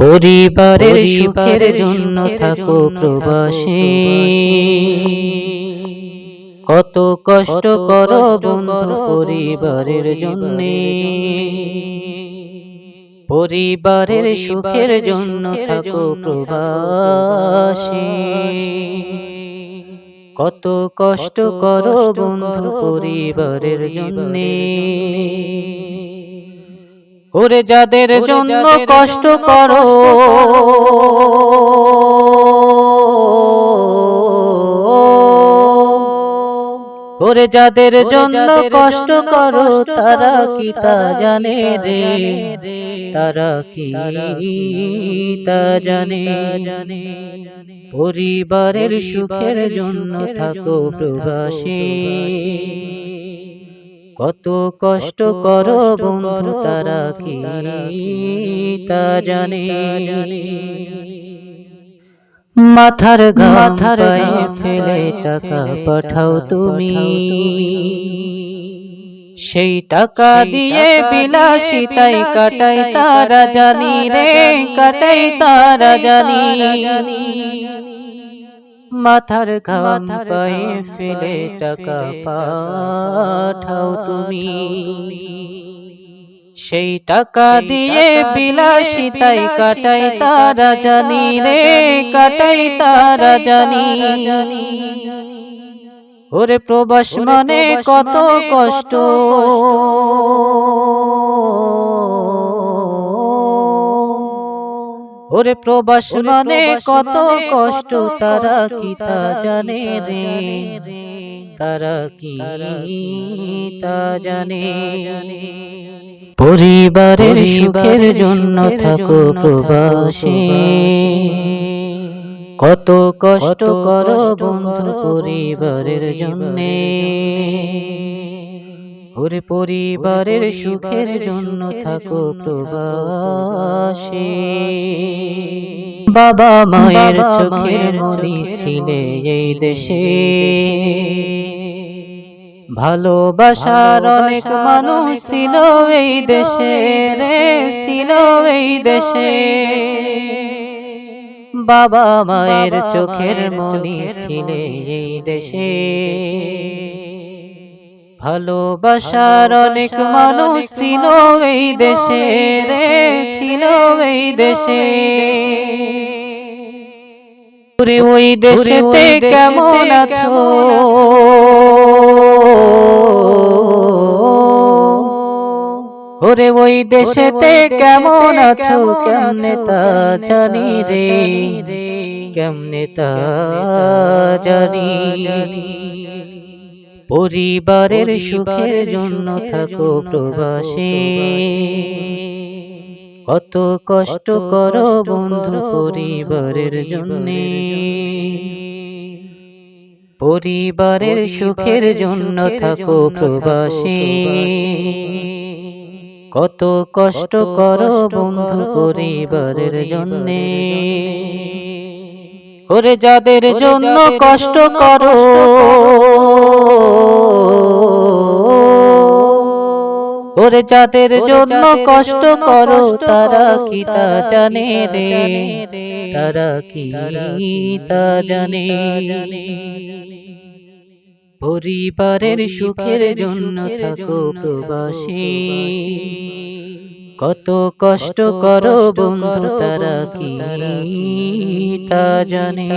পরিবারের সুখের জন্য থাকো প্রবাসী। কত কষ্ট করো বন্ধু পরিবারের জন্য। পরিবারের সুখের জন্য থাকো প্রবাসী। কত কষ্ট করো বন্ধু পরিবারের জন্যে। ওরে যাদের জন্য কষ্ট করো। ওরে যাদের জন্য কষ্ট করো তারা কি তা জানে রে? তারা কি তা জানে? পরিবারের সুখের জন্য থাকো প্রবাসী কত কষ্ট করো বন্ধু তারা কি? তা জানে? মাথার গাথার ফেলে টাকা পাঠাও তুমি। সেই টাকা দিয়ে বিলাসিতাই কাটাই তারা জানি রে কাটাই তারা জানি। মাথার ঘাম পায়ে ফেলে টাকা পাঠাও তুমি। সেই টাকা দিয়ে বিলাসিতাই কাটাই তারা জানি রে কাটাই তারা জানি। ওরে প্রবাস মানে কত কষ্ট। ওরে প্রবাস মানে কত কষ্ট তারা কি তা জানে রে? তারা কি তা জানে? পরিবারের সুখের জন্য থাকো প্রবাসী। কত কষ্ট করো বন্ধু পরিবারের জন্যে। ওরে পরিবারের সুখের জন্য থাকো প্রবাসী বাবা মায়ের চোখের মনি ছিলে এই দেশে। ভালোবাসার অনেক মানুষ ছিল এই দেশে রে ছিল এই দেশে। বাবা মায়ের চোখের মনি ছিলে এই দেশে। ভালোবাসার অনেক মানুষ ছিল এই দেশে রে, ছিল এই দেশে। ওই দেশেতে কেমন আছো? ওরে ওই দেশেতে কেমন আছো? কেমনে তা জানি রে, কেমনে তা জানি। পরিবারের সুখের জন্য থাকো প্রবাসী। কত কষ্ট করো বন্ধু পরিবারের জন্যে। পরিবারের সুখের জন্য থাকো প্রবাসী। কত কষ্ট করো বন্ধু পরিবারের জন্যে। ওরে যাদের জন্য কষ্ট করো। ওরে যাদের জন্য কষ্ট করো তারা কি তা জানে রে। তারা কি তা জানে। পরিবারের সুখের জন্য থাকো প্রবাসী। কত কষ্ট করো বন্ধু তারা কি তা জানে।